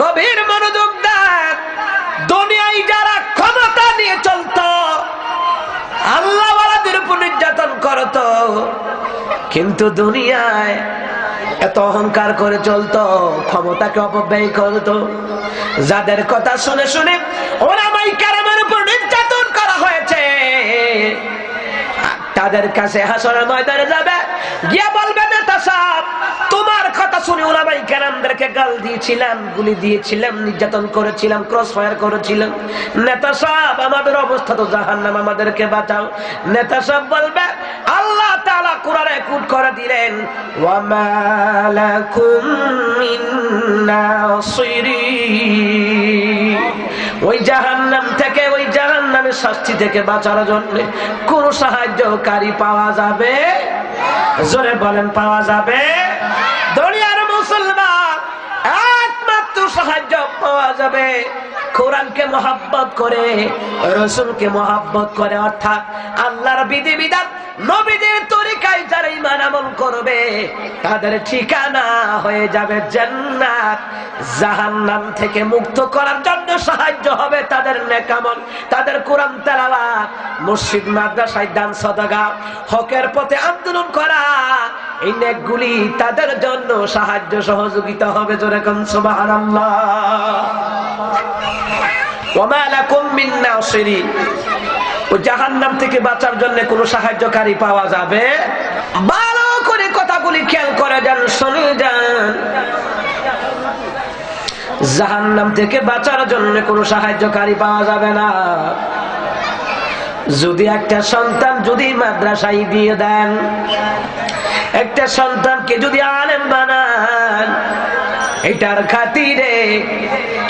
গভীর মনোযোগ দেন। দুনিয়ায় যারা ক্ষমতা নিয়ে চলতো আল্লাহ ওয়ালাদের উপর নির্যাতন করতো, কিন্তু দুনিয়ায় এত অহংকার করে চলতো, ক্ষমতাকে অপব্যয় করতো। যাদের কথা শুনে শুনে ওরা মাই কারামের উপর নির্যাতন করা হয়েছে, তাদের কাছে হাসরের ময়দানে যাবে, গিয়ে বলবে সাহেব, তোমার কথা শুনে ওলামাই কেরামদেরকে গাল দিয়েছিলাম, গুলি দিয়েছিলাম, নির্যাতন করেছিলাম ক্রস ফায়ার করেছিলাম। নেতা সাহেব, আমাদের অবস্থা তো জাহান্নাম, আমাদেরকে বাঁচাও। নেতা সাহেব বলবে, আল্লাহ তাআলা কোরআনে কুট করে দিলেন, ওয়ামা লাকুম মিন ওই জাহান্নাম থেকে, ওই জাহান্নামের শাস্তি থেকে বাঁচার জন্য কোন সাহায্যকারী পাওয়া যাবে জোরে বলেন, পাওয়া যাবে? দলিয়ার মুসলমান একমাত্র সাহায্য পাওয়া যাবে। কোরআনকে মহাব্বত করে, রসুলকে মহাব্বত করে, অর্থাৎ আল্লাহর বিধি বিধান নবীদের তরিকায় যারা ইমান আমল করবে, তাদের ঠিকানা হয়ে যাবে জান্নাত। জাহান্নাম থেকে মুক্ত করার জন্য সাহায্য হবে তাদের নেকামল, তাদের কোরআন তেলাওয়াত। মসজিদ, মাদ্রাসায় দান সদগা হকের পথে আন্দোলন করা, এই নেকগুলি তাদের জন্য সাহায্য সহযোগিতা হবে যেরকম সুবহানাল্লাহ। ওমা লাকুম মিন নাসিরিন। ও জাহান্নাম থেকে বাঁচার জন্য কোনো সাহায্যকারী পাওয়া যাবে? ভালো করে কথাগুলি খেয়াল করে যান, শুনে যান। জাহান্নাম থেকে বাঁচার জন্য কোনো সাহায্যকারী পাওয়া যাবে না। যদি একটা সন্তান যদি মাদ্রাসায় দিয়ে দেন, একটা সন্তানকে যদি আলেম বানান, এটার খাতিরে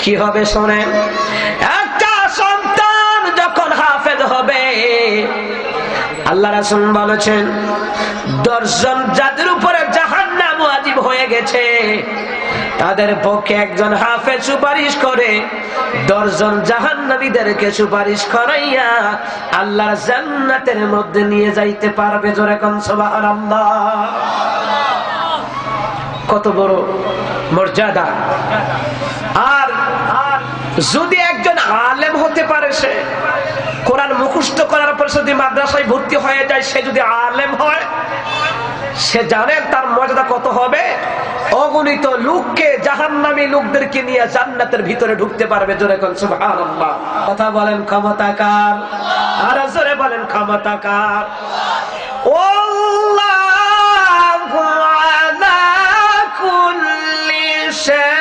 কি হবে শোনেন? আল্লাহ রাসুল বলেছেন দর্শন যাদের উপরে জাহান্নাম ওয়াজিব হয়ে গেছে, তাদের পক্ষে একজন হাফে সুপারিশ করে, দশজন জাহান্নামীদেরকে সুপারিশ করাইয়া আল্লাহর জান্নাতের মধ্যে নিয়ে যাইতে পারবে জোরে সুবহানাল্লাহ। কত বড় মর্যাদা। আর যদি একজন আলেম হতে পারে সে মুখস্থ করার পর যদি মাদ্রাসায় ভর্তি হয়ে যায়, সে যদি আলেম হয়, সে জানেন তার মর্যাদা কত হবে। অগণিত লোককে জাহান্নামী লোকদেরকে নিয়ে জান্নাতের ভিতরে ঢুকতে পারবে, জোরে কোন কথা বলেন ক্ষমতাকার, আর জোরে বলেন ক্ষমতাকার। আল্লাহু আলা কুল্লি শাইইন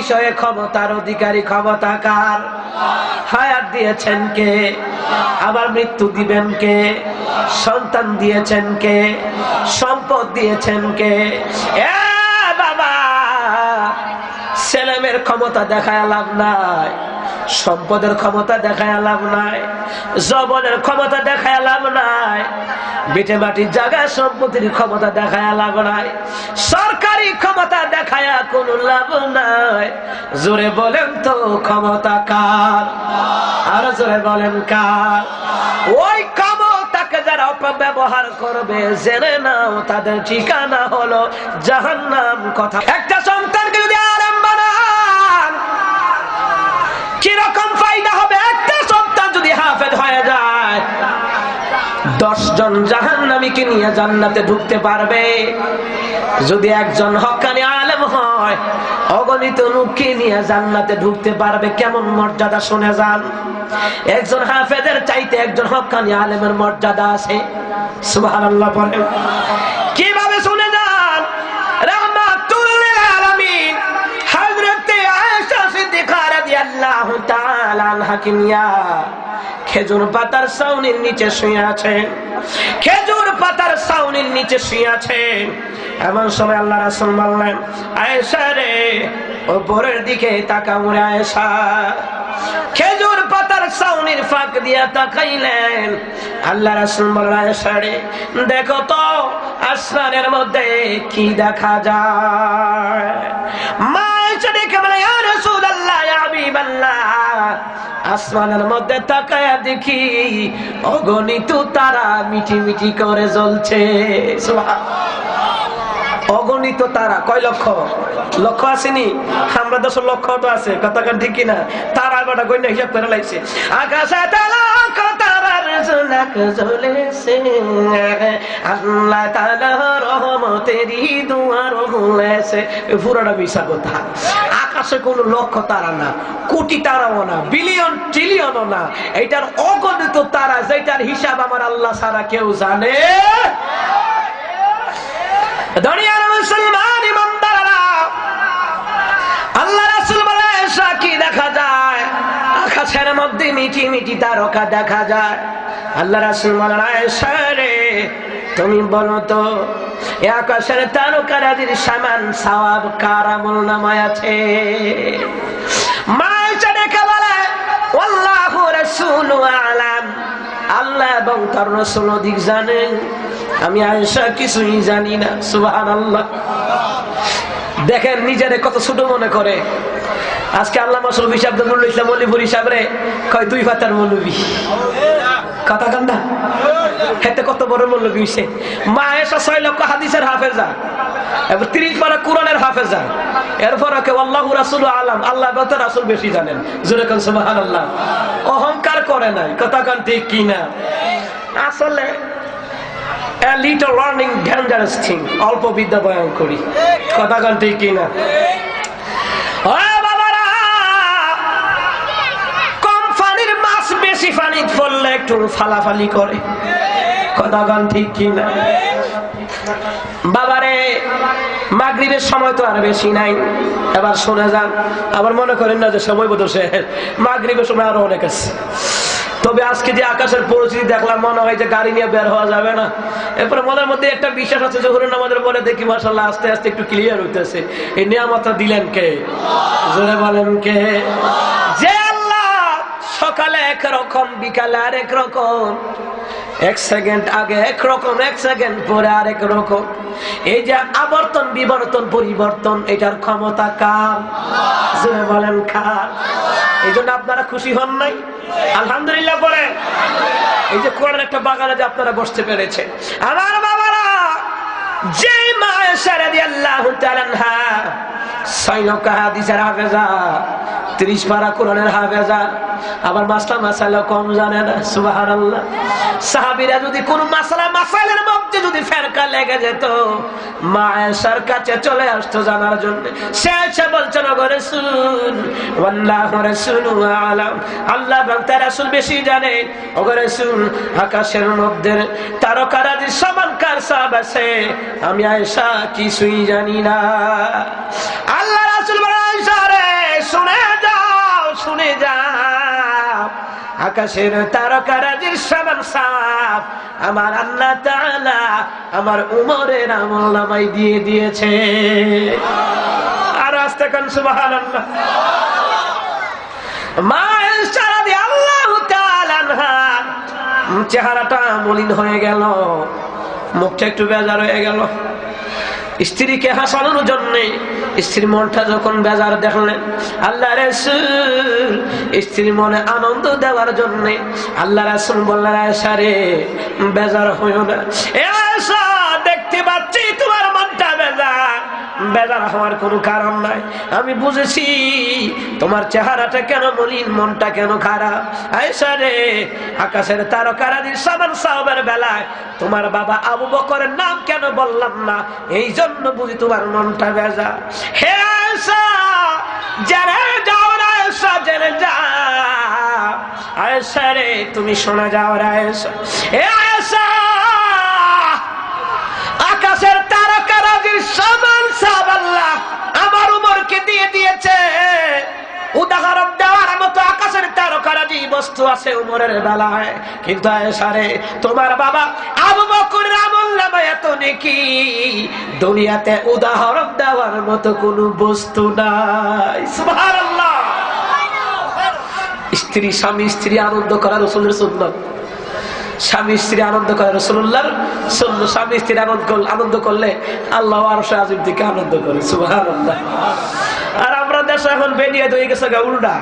বিষয়ে ক্ষমতার অধিকারী ক্ষমতাকার হায়াত দিয়েছেন কে? আবার মৃত্যু দিবেন কে? সন্তান দিয়েছেন কে? সম্পদ দিয়েছেন কে? বাবা! ছেলেমের ক্ষমতা দেখায় লাভ নাই। সম্পদের ক্ষমতা দেখায় লাভ নাই, জবনের ক্ষমতা দেখায় লাভ নাই, বেটে মাটির জায়গা সম্পত্তির ক্ষমতা দেখায় লাভ নাই, সরকারি ক্ষমতা দেখায় কোনো লাভ নাই। জোরে বলেন তো ক্ষমতা কার? আর জোরে বলেন কার? ওই ক্ষমতাকে যারা অপব্যবহার করবে, জেনে নাও তাদের ঠিকানা হলো জাহান্নাম কথা। একটা দশ জন জাহান্নামীকে নিয়ে জান্নাতে ঢুকতে পারবে। যদি একজন হকানি আলেম হয়, অগণিত লোককে নিয়ে জান্নাতে ঢুকতে পারবে। কেমন মর্যাদা, শুনে যান। একজন হাফেদের চাইতে একজন হকানি আলেমের মর্যাদা আছে। বলেন কীভাবে শুনে যান? আয়েশা সিদ্দিকা রাদিয়াল্লাহু তাআলা আনহা খেজুর পাতার সাউনির নিচে শুয়ে আছেন খেজুর পাতার সাউনির নিচে শুয়ে আছেন এমন সময় আল্লাহ রাসূল বললেন, আয়েশা রে উপরের দিকে তাকাউরে আয়েশা। খেজুর পাতার সাউনির ফাঁক দিয়া তাকাইলেন। আল্লাহ রাসূল বললেন, আয়েশা রে, দেখো তো আসমানের মধ্যে কি দেখা যায়? আসমানের মধ্যে তাকায়া দেখি অগণিত তারা মিটি মিটি করে জ্বলছে। অগণিত তারা, কয় লক্ষ? লক্ষ আসেনি? আমরা দশ লক্ষ তো আছে কান ঠিক কিনা? তারা কটা না হিসাব করে লাগছে আকাশে তারা তারার জোনাক জ্বলেছে। আল্লাহ তাআলা রহমতেরই দুয়ার খুলেছে। পুরোটা মিশা কথা আকাশে কোনো লক্ষ তারা না, কোটি তারাও না বিলিয়ন ট্রিলিয়নও না। এটার অগণিত তারা যেটার হিসাব আমার আল্লাহ ছাড়া কেউ জানে। দেখা যায়, আকাশের মধ্যে দেখা যায়। আল্লাহ রাসূল রে, তুমি বলো তো এ আকাশের তারকারাজির সামান কার আমল নামায় আছে? আল্লাহু রাসূলু আলাম। আল্লাহ এবং তার রসুল অধিক জানেন আমি আয়েশা কিছুই জানি না সুবাহান আল্লাহ দেখেন নিজেরে কত ছোট মনে করে। আজকে আল্লাহ মাসুল হিসাব নজরুল ইসলাম মলিপুর হিসাব রে। কয়, দুই পাতার মৌলবী। কথা কান্দা হেতে কত বড় মৌলবী হইছে? মা এসা ছয় লক্ষ হাদিসের হাফেজা। এবার তিরিশ পারা কোরআনের হাফেজা। এরপর কেউ আল্লাহ রাসুল আল্লাহ রাসুল বেশি জানেন। জোরে সুবাহান আল্লাহ অহংকার করে নাই। কথা কান ঠিক আসলে, A little learning dangerous thing. অল্প বিদ্যা বয়ন করি। কথা কান ঠিক কিনা ও বাবারা! কম পানির মাছ বেশি পানি পড়লে একটু ফালাফালি করে। বাবারে, মাগরিবের সময় তো আর বেশি নাই। এবার শুনে যান, আবার মনে করেন না যে সময় বোধ মাগরিবের সময় আরও অনেক আছে। তবে আজকে যে আকাশের পরিস্থিতি দেখলাম, মনে হয় যে গাড়ি নিয়ে বের হওয়া যাবে না। এরপরে মনের মধ্যে একটা বিশ্বাস আছে যখন আমাদের বলে দেখি মাসাল্লাহ আস্তে আস্তে একটু ক্লিয়ার হইতেছে। এই নিয়ামতটা দিলেন কে? জোরে বলেন কে? যে আল্লাহ সকালে একরকম বিকালে আরেক রকম। এক সেকেন্ড আগে একরকম এক সেকেন্ড পরে আরেক রকম। এই যে আবর্তন, বিবর্তন, পরিবর্তন, এটার ক্ষমতা কার? বলেন কার? এই জন্য আপনারা খুশি হন নাই? আলহামদুলিল্লাহ বলে এই যে কোরআন একটা বাগানে যে আপনারা বসতে পেরেছে আমার বাবারা যে মা সারা দিয়ে আল্লাহ সৈনকা হাদিসের হাফেজা ত্রিশ পারা কোরআনের হাফেজা। আবার মাসলা মাসালা কম জানে না সুবাহান আল্লাহ সাহাবিরা যদি কোন মাসালা মাসালের মধ্যে যদি ফেরকা লেগে যেত মা এসার কাছে চলে আসতো জানার জন্য। শুন আল্লাহ রসুল আলাম। আল্লাহ বেশি জানে। ওগরে শুন আকাশের মধ্যে তারকারাজি সমান কার সাহাব আছে? আমি আয়েশা, কিছুই জানি না। আল্লাহ রাসূল বলে, আয়েশা রে শুনে শুনে যাও। আকাশের তারকারাজির সমান সাপ আমার আল্লাহ তাআলা আমার উমরের আমল নামাই দিয়ে দিয়েছে। আর আস্তে কান, সুবহানাল্লাহ। মা তাআলা আনহা। চেহারাটা মলিন হয়ে গেল। মুখটা একটু বেজার হয়ে গেল। স্ত্রীকে হাসানোর জন্য স্ত্রীর মনটা যখন বেজার দেখলেন, আল্লাহ রসুল স্ত্রী মনে আনন্দ দেওয়ার জন্য আল্লাহ রসুল বললেন বেজার হইও না। দেখতে পাচ্ছি বেজার হওয়ার কোনো কারণ নাই। আমি বুঝেছি, তোমার চেহারাটা কেন মলিন, মনটা কেন খারাপ? রে, আকাশের তারকারাদির বেলায় তোমার বাবা আবু বকরের নাম কেন বললাম না? এই জন্য বুঝি তোমার মনটা বেজা হে জেনে যাও না আয়েশা, জেনে রে, তুমি শোনা যাও রে আয়েশা। হে আয়েশা, আকাশের তারকারাজির সমান আল্লাহ উমরকে দিয়ে দিয়েছে। উদাহরণ দেওয়ার মতো আকাশের তারকারাজি বস্তু আছে উমরের বেলায়। কিন্তু তোমার বাবা আবু বকরের আমল এত নেকি। দুনিয়াতে উদাহরণ দেওয়ার মতো কোনো বস্তু নাই। স্ত্রী, স্বামী, স্ত্রী আনন্দ করা রসুলের সুন্নত। স্বামী স্ত্রী আনন্দ করে রসুল্লাহ স্বামী স্ত্রী আনন্দ করলে আনন্দ করলে আল্লাহ আর আজিম থেকে আনন্দ করে, সুবহানাল্লাহ। আর আমরা দেশ এখন বেরিয়ে হয়ে গেছে গা উল্টা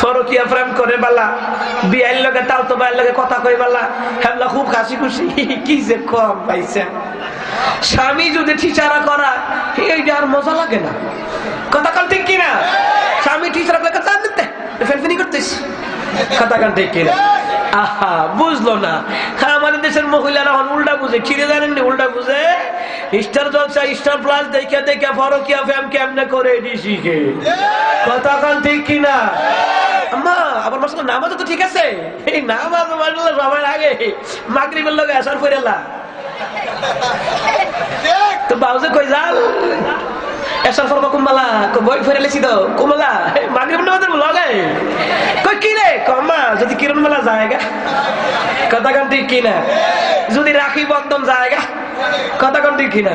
ফরকিয়া প্রেম করে বালা তাও তো লগে কথা কই বালা, হেমলা খুব খুশি কি যে কম পাইছে। স্বামী যদি ঠিচারা করা, এইটা আর মজা লাগে না। কথা কাল ঠিক কিনা? স্বামী ঠিচারা করে ফেলফেনি করতেছ। কাল ঠিক কিনা আহা, বুঝলো না। আমাদের দেশের মহিলারা এখন উল্টা বুঝে। খিরে জানেন উল্টা বুঝে? স্টার জলসা, স্টার প্লাস দেখে দেখে ফরকিয়া, ফ্যাম কেমনে করে এটি শিখে? কথা কাল ঠিক কিনা আম্মা, আবার মাসাল নামাজ তো ঠিক আছে। এই নামাজ মাসাল সবার আগে মাগরিবের লগে আসার ফিরেলা তো বাউজে কই যাল এসার ফরব কুম্বালা বই ফেরে লেছি তো। কুম্বালা মাগরিব নামাজের লগে কই কি রে? কম্মা যদি কিরণ মেলা জায়গা কথা কান ঠিক কিনা? যদি রাখি বন্ধন জায়গা কথা কান ঠিক কিনা?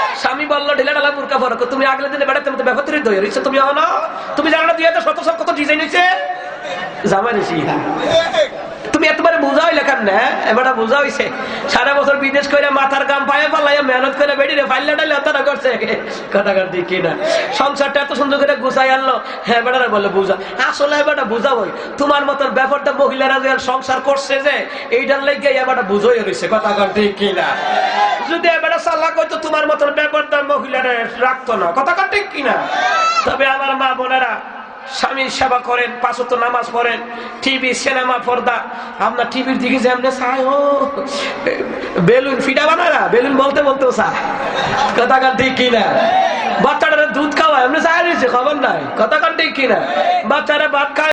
স্বামী বলল, ঢিলা ঢালা বুরকা ফরক তুমি আগলে দিনে বেড়াতে রয়েছে তুমি হনো তুমি জানো না দুই হাজার শত কত ডিজাইন হয়েছে তুমি এতবারে বোঝা হইলে কেন না এবারটা বোঝা হইছে সারা বছর বিদেশ করে মাথার কাম পায়ে পাল্লাইয়া মেহনত করে রে ফাইলে ডালে তারা করছে। কথা কার দিকে না? সংসারটা এত সুন্দর করে গুছাই আনলো। হ্যাঁ বলে বুঝা। আসলে এবারটা তোমার মতন ব্যাপারটা মহিলারা যে সংসার করছে যে, এইটার লেগে এবারটা বুঝাই রয়েছে কথা কার কিনা যদি এবারে সাল্লাহ কইতো তোমার মতন ব্যাপারটা মহিলারা রাখতো না। কথা কার কিনা তবে আমার মা বোনেরা স্বামীর সেবা করেন পাঁচত নামাজ পড়েন, টিভি, সিনেমা, পর্দা। আপনার টিভির দিকে যে আপনি চাই ও, বেলুন ফিটা বানায় না? বেলুন বলতে বলতে সাহ কথা কান ঠিক কিনা বাচ্চাটারা দুধ খাওয়ায় আপনি সাহায্য খবর নাই। কথা কান ঠিক কিনা বাচ্চারা ভাত খায়